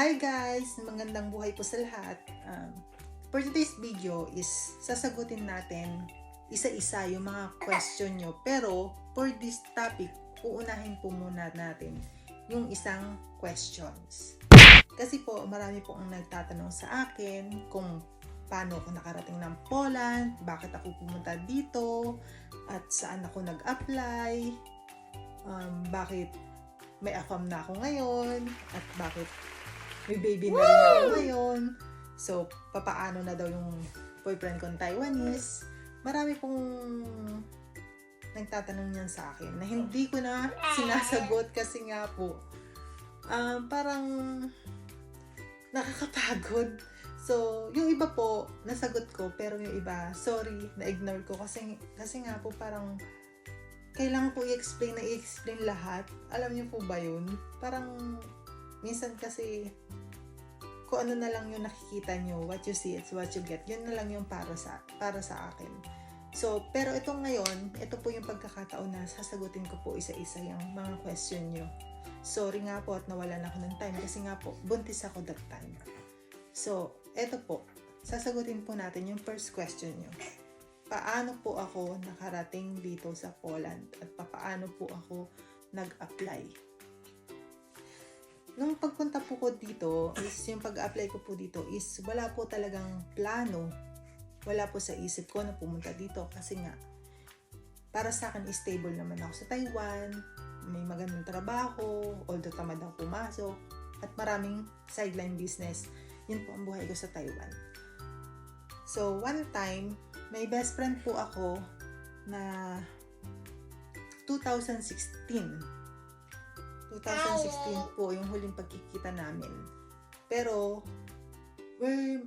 Hi guys! Magandang buhay po sa lahat. Um, for today's video is sasagutin natin isa-isa yung mga question nyo. Pero for this topic, uunahin po muna natin yung isang questions. Kasi po, marami po ang nagtatanong sa akin kung paano ako nakarating ng Poland, bakit ako pumunta dito, at saan ako nag-apply, um, bakit may AFAM na ako ngayon, at bakit may baby na rin ako ngayon. So, papaano na daw yung boyfriend kong Taiwanese. Marami pong nagtatanong niyan sa akin na hindi ko na sinasagot kasi nga po, um, parang nakakapagod. So, yung iba po, nasagot ko, pero yung iba, sorry, na-ignore ko kasi, kasi nga po parang kailangan po i-explain na i-explain lahat. Alam niyo po ba yun? Parang minsan kasi kung ano na lang yung nakikita nyo, what you see, it's what you get. Yun na lang yung para sa, para sa akin. So, pero ito ngayon, ito po yung pagkakataon na sasagutin ko po isa-isa yung mga question nyo. Sorry nga po at nawalan ako ng time kasi nga po, buntis ako that time. So, eto po, sasagutin po natin yung first question nyo. Paano po ako nakarating dito sa Poland at paano po ako nag-apply? Pagpunta po ko dito, is yung pag-apply ko po dito is wala po talagang plano. Wala po sa isip ko na pumunta dito kasi nga para sa akin stable naman ako sa Taiwan, may magandang trabaho, although tamad ako pumasok, at maraming sideline business. Yun po ang buhay ko sa Taiwan. So, one time, may best friend po ako na 2016. 2016 po yung huling pagkikita namin. Pero, we're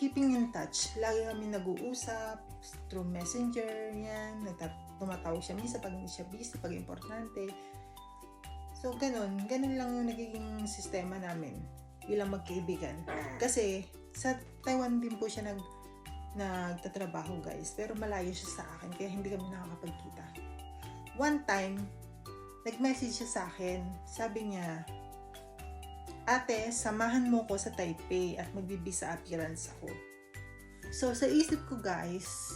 keeping in touch. Lagi kami nag-uusap through messenger, yan. Tumatawag siya minsan pag hindi siya busy, pag importante. So, ganun. Ganun lang yung nagiging sistema namin bilang magkaibigan. Kasi, sa Taiwan din po siya nag nagtatrabaho guys. Pero malayo siya sa akin, kaya hindi kami nakakapagkita. One time, nag-message siya sa akin. Sabi niya, Ate, samahan mo ko sa Taipei at magbibisa appearance ako. So, sa isip ko guys,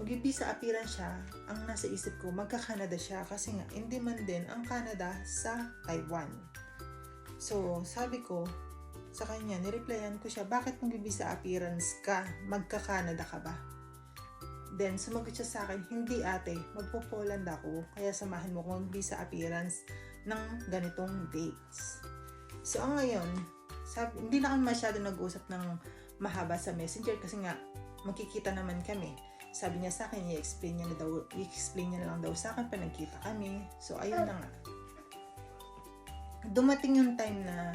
magbibisa appearance siya, ang nasa isip ko, magka-Canada siya kasi nga, hindi man din ang Canada sa Taiwan. So, sabi ko, sa kanya, nireplyan ko siya, bakit magbibisa appearance ka? Magka-Canada ka ba? Then, sumagot siya sa akin, hindi ate, magpo-Poland ako, kaya samahan mo kong visa appearance ng ganitong dates. So, ang ngayon, sabi, hindi na kami masyado nag-usap ng mahaba sa messenger kasi nga, magkikita naman kami. Sabi niya sa akin, i-explain niya na daw, i-explain niya na lang daw sa akin pa nagkita kami. So, ayun na nga. Dumating yung time na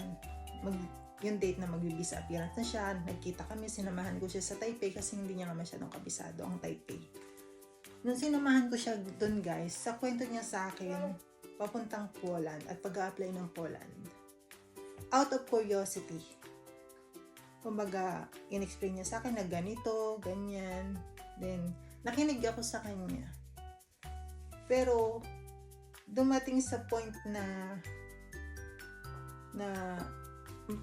mag, yung date na magbibisa appearance na siya, nagkita kami, sinamahan ko siya sa Taipei kasi hindi niya nga masyadong kabisado ang Taipei. Nung sinamahan ko siya doon guys, sa kwento niya sa akin, papuntang Poland at pag apply ng Poland. Out of curiosity. Kumbaga, in-explain niya sa akin na ganito, ganyan. Then, nakinig ako sa kanya. Pero, dumating sa point na na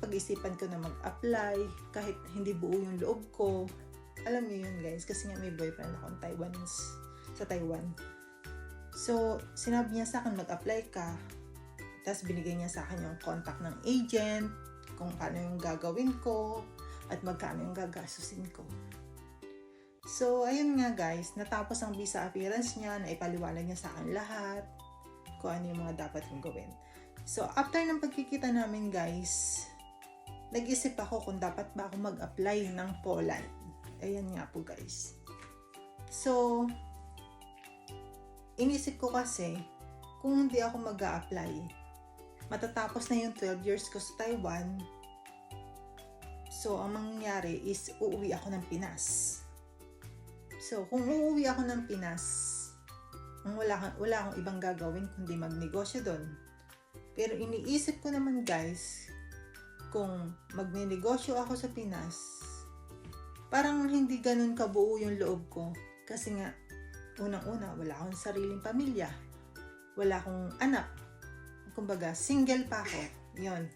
pag-isipan ko na mag-apply kahit hindi buo yung loob ko. Alam niyo yun guys, kasi nga may boyfriend akong Taiwanese sa Taiwan. So, sinabi niya sa akin mag-apply ka. Tapos binigay niya sa akin yung contact ng agent, kung paano yung gagawin ko, at magkano yung gagasusin ko. So, ayun nga guys, natapos ang visa appearance niya, na ipaliwanag niya sa akin lahat, kung ano yung mga dapat kong gawin. So, after ng pagkikita namin guys, nag-isip ako kung dapat ba ako mag-apply ng Poland. Ayan nga po guys. So, inisip ko kasi, kung hindi ako mag apply matatapos na yung 12 years ko sa Taiwan, so, ang mangyayari is uuwi ako ng Pinas. So, kung uuwi ako ng Pinas, wala, wala akong ibang gagawin kundi magnegosyo doon. Pero iniisip ko naman guys, kung magnenegosyo ako sa Pinas, parang hindi ganun kabuo yung loob ko. Kasi nga, unang-una, wala akong sariling pamilya. Wala akong anak. Kumbaga, single pa ako. Yon.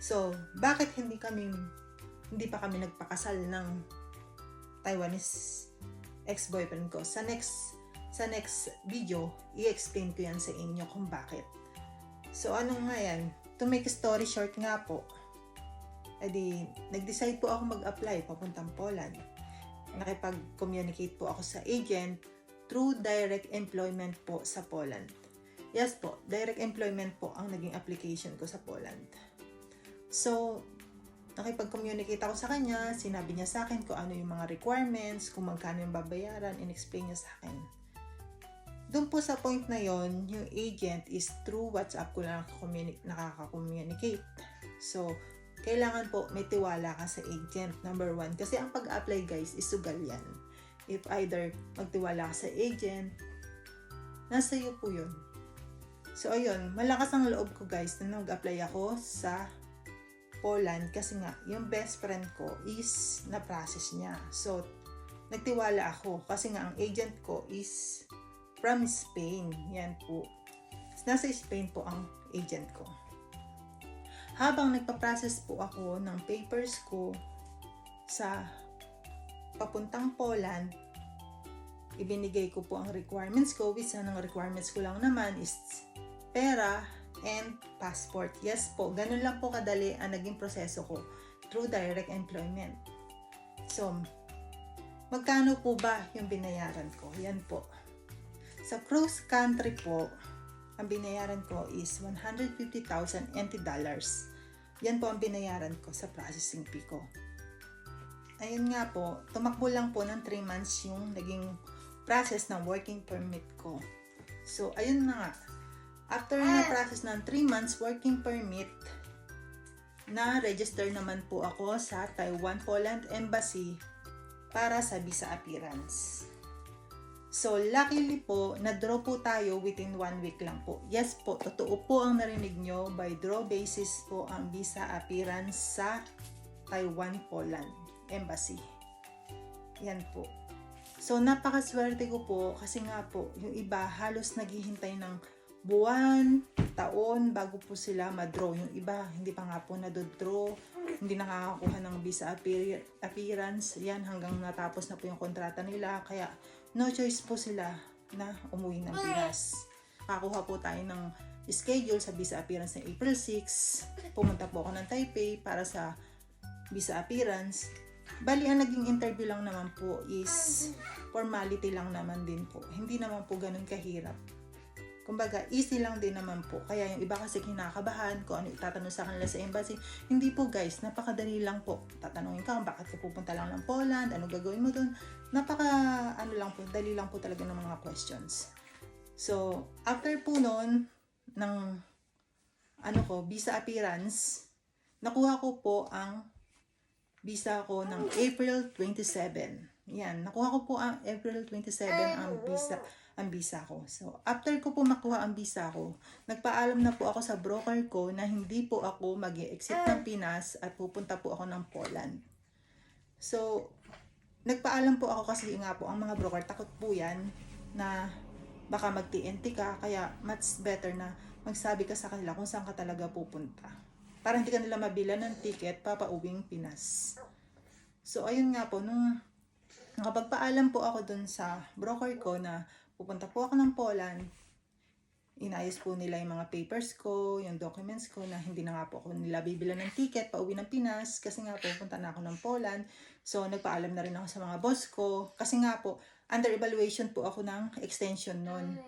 So, bakit hindi kami, hindi pa kami nagpakasal ng Taiwanese ex-boyfriend ko? Sa next, sa next video, i-explain ko yan sa inyo kung bakit. So, ano nga yan? To make a story short nga po, edi, nag-decide po ako mag-apply papuntang Poland. Nakipag-communicate po ako sa agent through direct employment po sa Poland. Yes po, direct employment po ang naging application ko sa Poland. So, nakipag-communicate ako sa kanya, sinabi niya sa akin kung ano yung mga requirements, kung magkano yung babayaran, in-explain niya sa akin. Doon po sa point na yon, yung agent is through WhatsApp ko lang nakaka-communi- nakaka-communicate. So, kailangan po may tiwala ka sa agent, number one. Kasi ang pag-apply guys is sugal yan. If either magtiwala ka sa agent, nasa iyo po yun. So, ayun, malakas ang loob ko guys na nag-apply ako sa Poland kasi nga, yung best friend ko is na-process niya. So, nagtiwala ako kasi nga ang agent ko is from Spain. Yan po. Nasa Spain po ang agent ko. Habang nagpa-process po ako ng papers ko sa papuntang Poland, ibinigay ko po ang requirements ko. Which ang requirements ko lang naman is pera and passport. Yes po, ganun lang po kadali ang naging proseso ko through direct employment. So, magkano po ba yung binayaran ko? Yan po. Sa cross country po, ang binayaran ko is 150,000 NT dollars. Yan po ang binayaran ko sa processing fee ko. Ayun nga po, tumakbo lang po ng 3 months yung naging process ng working permit ko. So, ayun na nga. After na process ng 3 months working permit, na-register naman po ako sa Taiwan Poland Embassy para sa visa appearance. So, luckily po, na-draw po tayo within one week lang po. Yes po, totoo po ang narinig nyo. By draw basis po ang visa appearance sa Taiwan Poland Embassy. Yan po. So, napakaswerte ko po kasi nga po, yung iba halos naghihintay ng buwan, taon bago po sila ma-draw. Yung iba, hindi pa nga po na-draw, hindi nakakakuha ng visa appear- appearance. Yan, hanggang natapos na po yung kontrata nila. Kaya, no choice po sila na umuwi ng Pinas. Nakakuha po tayo ng schedule sa visa appearance ng April 6. Pumunta po ako ng Taipei para sa visa appearance. Bali, ang naging interview lang naman po is formality lang naman din po. Hindi naman po ganun kahirap. Kumbaga, easy lang din naman po. Kaya yung iba kasi kinakabahan kung ano itatanong sa kanila sa embassy. Hindi po guys, napakadali lang po. Tatanungin ka kung bakit ka pupunta lang ng Poland, ano gagawin mo doon. Napaka, ano lang po, dali lang po talaga ng mga questions. So, after po noon, ng, ano ko, visa appearance, nakuha ko po ang visa ko ng April 27. Yan, nakuha ko po ang April 27 ang visa ang visa ko. So, after ko po makuha ang visa ko, nagpaalam na po ako sa broker ko na hindi po ako mag exit ng Pinas at pupunta po ako ng Poland. So, nagpaalam po ako kasi nga po, ang mga broker, takot po yan na baka mag-TNT ka, kaya much better na magsabi ka sa kanila kung saan ka talaga pupunta. Para hindi ka nila mabila ng ticket papauwing Pinas. So, ayun nga po, nung nakapagpaalam po ako dun sa broker ko na pupunta po ako ng Poland, inayos po nila yung mga papers ko, yung documents ko na hindi na nga po ako nila bibila ng ticket pauwi ng Pinas kasi nga po pupunta na ako ng Poland. So nagpaalam na rin ako sa mga boss ko kasi nga po under evaluation po ako ng extension noon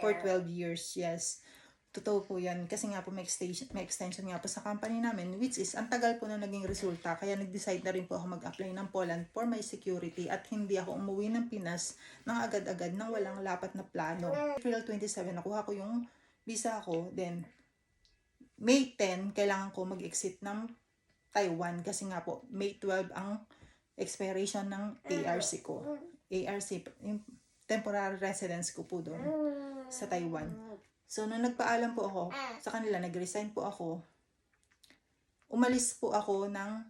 for 12 years. Yes. Totoo po yan. Kasi nga po may extension, may extension nga po sa company namin which is ang tagal po na naging resulta. Kaya nag-decide na rin po ako mag-apply ng Poland for my security at hindi ako umuwi ng Pinas nang agad-agad nang walang lapat na plano. April 27, nakuha ko yung visa ko. Then, May 10, kailangan ko mag-exit ng Taiwan kasi nga po, May 12 ang expiration ng ARC ko. ARC, yung temporary residence ko po doon sa Taiwan. So, nung nagpaalam po ako sa kanila, nag-resign po ako, umalis po ako ng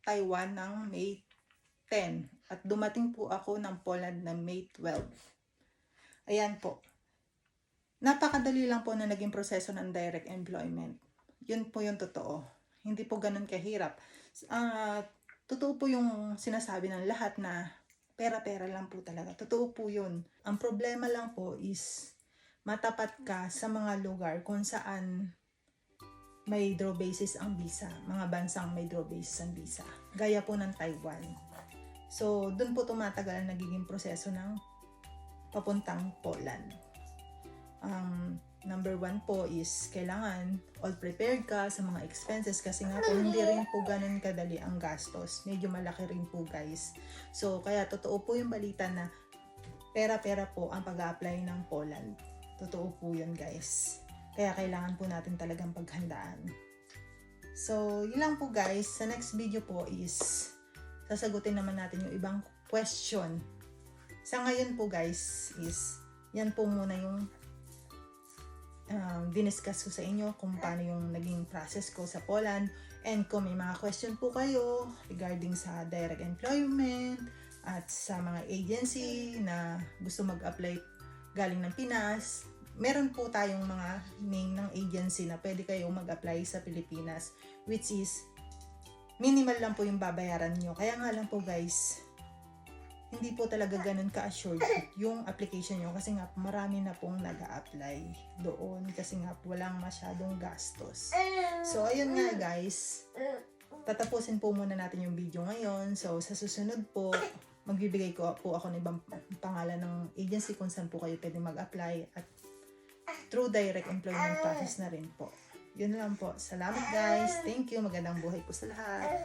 Taiwan ng May 10 at dumating po ako ng Poland ng May 12. Ayan po. Napakadali lang po na naging proseso ng direct employment. Yun po yung totoo. Hindi po ganun kahirap. Ah, totoo po yung sinasabi ng lahat na pera-pera lang po talaga. Totoo po yun. Ang problema lang po is matapat ka sa mga lugar kung saan may draw basis ang visa. Mga bansang may draw basis ang visa. Gaya po ng Taiwan. So, dun po tumatagal ang nagiging proseso ng papuntang Poland. Ang number one po is kailangan all prepared ka sa mga expenses kasi nga po hindi rin po ganun kadali ang gastos. Medyo malaki rin po guys. So, kaya totoo po yung balita na pera-pera po ang pag-apply ng Poland. Totoo po yun guys. Kaya kailangan po natin talagang paghandaan. So, yun lang po guys. Sa next video po is sasagutin naman natin yung ibang question. Sa ngayon po guys is yan po muna yung um, diniscuss ko sa inyo kung paano yung naging process ko sa Poland. And kung may mga question po kayo regarding sa direct employment at sa mga agency na gusto mag-apply galing ng Pinas, meron po tayong mga name ng agency na pwede kayong mag-apply sa Pilipinas which is minimal lang po yung babayaran nyo. Kaya nga lang po guys, hindi po talaga ganun ka-assured yung application nyo kasi nga marami na pong nag apply doon kasi nga walang masyadong gastos. So, ayun nga guys, tatapusin po muna natin yung video ngayon. So, sa susunod po, magbibigay ko po ako ng ibang pangalan ng agency kung saan po kayo pwede mag-apply at through direct employment process na rin po. Yun lang po. Salamat guys. Thank you. Magandang buhay po sa lahat.